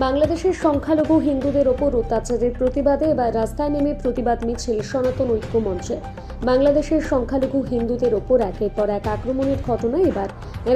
বাংলাদেশের সংখ্যালঘু হিন্দুদের ওপর অত্যাচারের প্রতিবাদে এবার রাস্তায় নেমে প্রতিবাদ মিছিল সনাতন ঐক্য মঞ্চে। বাংলাদেশের সংখ্যালঘু হিন্দুদের ওপর একের পর এক আক্রমণের ঘটনা এবার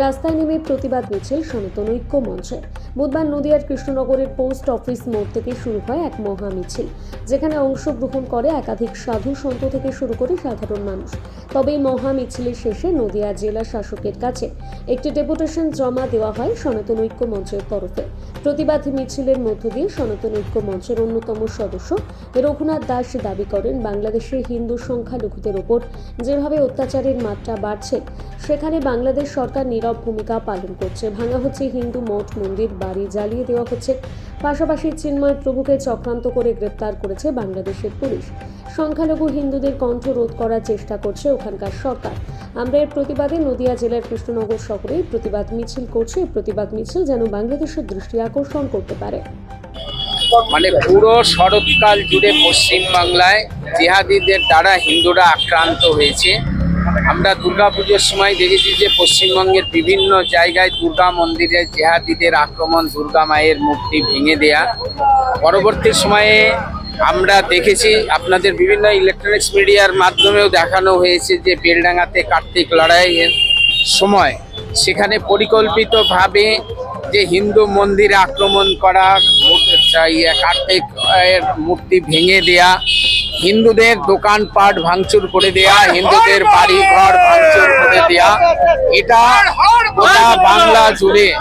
রাস্তায় নেমে প্রতিবাদ মিছিল সনাতন ঐক্য মঞ্চে। বুধবার নদিয়ার কৃষ্ণনগরের পোস্ট অফিস মোড় থেকে শুরু হয় এক মহা মিছিল, যেখানে অংশগ্রহণ করে একাধিক সাধু সন্ত থেকে শুরু করে সাধারণ মানুষ। তবে এই মহা মিছিলের শেষে নদিয়া জেলা শাসকের কাছে একটি ডেপুটেশন জমা দেওয়া হয় সনাতন ঐক্য মঞ্চের তরফে। প্রতিবাদ মিছিলের মধ্য দিয়ে সনাতন ঐক্য মঞ্চের অন্যতম সদস্য রঘুনাথ দাস দাবি করেন বাংলাদেশের হিন্দু সংখ্যালঘুদের ওপর যেভাবে অত্যাচারের মাত্রা বাড়ছে, সেখানে বাংলাদেশ সরকার নীরব ভূমিকা পালন করছে। ভাঙা হচ্ছে হিন্দু মঠ মন্দির, বাড়ি জ্বালিয়ে দেওয়া হচ্ছে। পাশাপাশি চিন্ময় প্রভুকে চক্রান্ত করে গ্রেপ্তার করেছে বাংলাদেশের পুলিশ। সংখ্যালঘু হিন্দুদের কণ্ঠ রোধ করার চেষ্টা করছে ওখানকার সরকার। আমরা এর প্রতিবাদে নদিয়া জেলার কৃষ্ণনগর শহরে প্রতিবাদ মিছিল করছে। প্রতিবাদ মিছিল যেন বাংলাদেশের দৃষ্টি আকর্ষণ করতে পারে। মানে পুরো শরৎকাল জুড়ে পশ্চিমবাংলায় জিহাদিদের দ্বারা হিন্দুরা আক্রান্ত হয়েছে। আমরা দুর্গাপুজোর সময় দেখেছি যে পশ্চিমবঙ্গের বিভিন্ন জায়গায় দুর্গা মন্দিরে জেহাদিদের আক্রমণ, দুর্গা মায়ের মূর্তি ভেঙে দেয়া। পরবর্তী সময়ে আমরা দেখেছি আপনাদের বিভিন্ন ইলেকট্রনিক্স মিডিয়ার মাধ্যমেও দেখানো হয়েছে যে বেলডাঙ্গাতে কার্তিক লড়াইয়ের সময়। সেখানে পরিকল্পিতভাবে যে হিন্দু মন্দিরে আক্রমণ করা কার্তিক এর মূর্তি ভেঙে দেয়া, হিন্দুদের দোকানপাট ভাঙচুর করে দেয়া, হিন্দুদের বাড়ি ঘর ভাঙচুর করে দেয়া, এটা গোটা বাংলা জুড়ে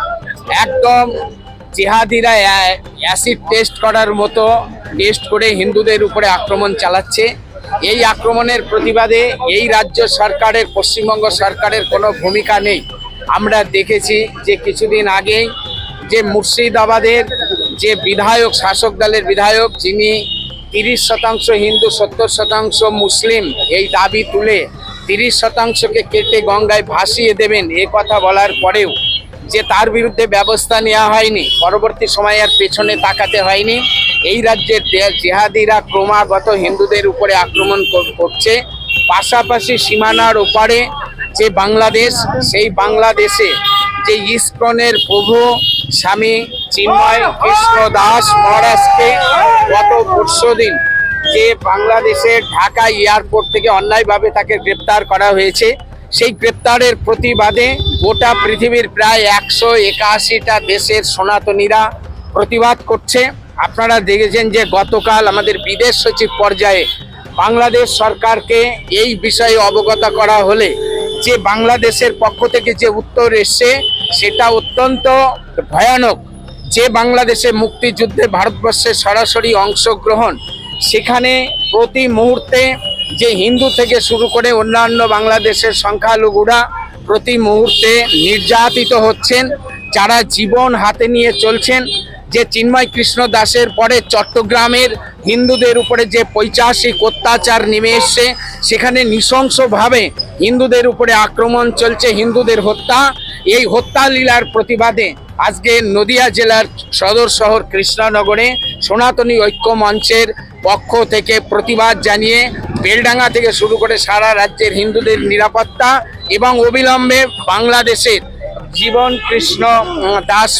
একদম জিহাদিরা অ্যা- অ্যাসিড টেস্ট করার মতো টেস্ট করে হিন্দুদের উপরে আক্রমণ চালাচ্ছে। এই আক্রমণের প্রতিবাদে এই রাজ্য সরকারের, পশ্চিমবঙ্গ সরকারের কোনো ভূমিকা নেই। আমরা দেখেছি যে কিছুদিন আগেই যে মুর্শিদাবাদের যে বিধায়ক, শাসক দলের বিধায়ক, যিনি তিরিশ শতাংশ হিন্দু, সত্তর শতাংশ মুসলিম, এই দাবি তুলে তিরিশ শতাংশকে কেটে গঙ্গায় ভাসিয়ে দেবেন, এ কথা বলার পরেও যে তার বিরুদ্ধে ব্যবস্থা নেওয়া হয়নি, পরবর্তী সময়ে আর পেছনে তাকাতে হয়নি। এই রাজ্যের জেহাদিরা ক্রমাগত হিন্দুদের উপরে আক্রমণ করছে। পাশাপাশি সীমানার ওপারে যে বাংলাদেশ, সেই বাংলাদেশে যে ইস্কনের প্রভু স্বামী চিন্ময় কৃষ্ণ দাস মহারাজকে গত পরশু দিন যে বাংলাদেশের ঢাকা এয়ারপোর্ট থেকে অন্যায়ভাবে তাকে গ্রেপ্তার করা হয়েছে, সেই গ্রেপ্তারের প্রতিবাদে গোটা পৃথিবীর প্রায় একশো একাশিটা দেশের সনাতনীরা প্রতিবাদ করছে। আপনারা দেখেছেন যে গতকাল আমাদের বিদেশ সচিব পর্যায়ে বাংলাদেশ সরকারকে এই বিষয়ে অবগত করা হলে যে বাংলাদেশের পক্ষ থেকে যে উত্তর এসছে, সেটা অত্যন্ত ভয়ানক। যে বাংলাদেশে মুক্তিযুদ্ধে ভারতবর্ষের সরাসরি অংশগ্রহণ, সেখানে প্রতি মুহূর্তে যে হিন্দু থেকে শুরু করে অন্যান্য বাংলাদেশের সংখ্যালঘুরা প্রতি মুহূর্তে নির্যাতিত হচ্ছেন, যারা জীবন হাতে নিয়ে চলছেন যে চিন্ময় কৃষ্ণ দাসের পরে চট্টগ্রামের হিন্দুদের উপরে যে পৈচাসিক অত্যাচার নেমে এসছে, সেখানে নৃশংসভাবে হিন্দুদের উপরে আক্রমণ চলছে, হিন্দুদের হত্যা। এই হত্যা লীলার প্রতিবাদে আজকে নদিয়া জেলার সদর শহর কৃষ্ণনগরে সনাতনী ঐক্য মঞ্চের পক্ষ থেকে প্রতিবাদ জানিয়ে বেলডাঙ্গা থেকে শুরু করে সারা রাজ্যের হিন্দুদের নিরাপত্তা এবং অবিলম্বে বাংলাদেশের জীবন কৃষ্ণ দাস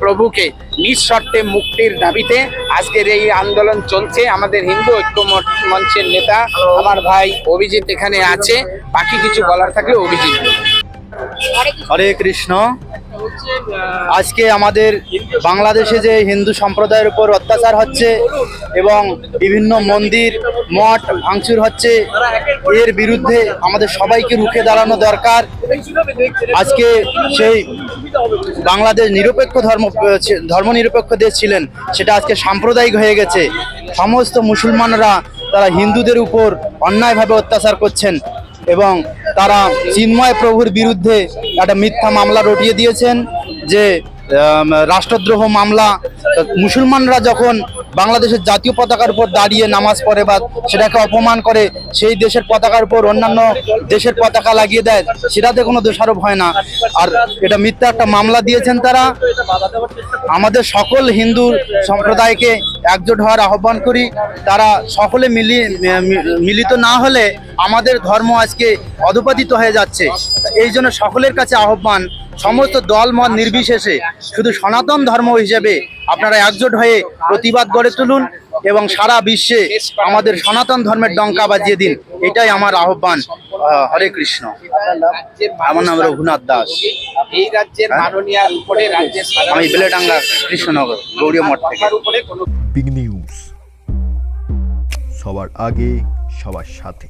প্রভুকে নিঃশর্তে মুক্তির দাবিতে আজকের এই আন্দোলন চলছে। আমাদের হিন্দু ঐক্য মঞ্চের নেতা আমার ভাই অভিজিৎ এখানে আছে। বাকি কিছু বলার থাকলে অভিজিৎ হরে কৃষ্ণ। আজকে আমাদের বাংলাদেশে যে হিন্দু সম্প্রদায়ের উপর অত্যাচার হচ্ছে এবং বিভিন্ন মন্দির, মঠ ভাঙচুর হচ্ছে, এর বিরুদ্ধে আমাদের সবাইকে রুখে দাঁড়ানো দরকার। আজকে সেই বাংলাদেশ নিরপেক্ষ ধর্ম ধর্ম নিরপেক্ষ দেশ ছিলেন, সেটা আজকে সাম্প্রদায়িক হয়ে গেছে। সমস্ত মুসলমানরা, তারা হিন্দুদের উপর অন্যায়ভাবে অত্যাচার করছেন এবং তারা চিন্ময় প্রভুর বিরুদ্ধে একটা মিথ্যা মামলা রটিয়ে দিয়েছেন যে রাষ্ট্রদ্রোহ মামলা। মুসলমানরা যখন বাংলাদেশের জাতীয় পতাকার উপর দাঁড়িয়ে নামাজ পড়ে বা সেটাকে অপমান করে, সেই দেশের পতাকার উপর অন্যান্য দেশের পতাকা লাগিয়ে দেয়, সেটাতে কোনো দোষারোপ হয় না। আর এটা মিথ্যা একটা মামলা দিয়েছেন তারা। আমাদের সকল হিন্দু সম্প্রদায়কে একজোট হওয়ার আহ্বান করি। তারা সকলে মিলি মিলিত না হলে আমাদের ধর্ম আজকে অধপতিত হয়ে যাচ্ছে। এই জন্য সকলের কাছে আহ্বান, সমস্ত দল মত নির্বিশেষে, শুধু সনাতন ধর্ম হিসেবে আপনারা একজোট হয়ে প্রতিবাদ গড়ে তুলুন এবং সারা বিশ্বে আমাদের সনাতন ধর্মের ডঙ্কা বাজিয়ে দিন। এটাই আমার আহ্বান। হরে কৃষ্ণ। আমার নাম রঘুনাথ দাস। এই রাজ্যের হ্যাঁ? উপরে রাজ্যের আমি বেলেডাঙ্গা কৃষ্ণনগর গৌরীয় মঠ থেকে। বিগ নিউজ সবার আগে সবার সাথে।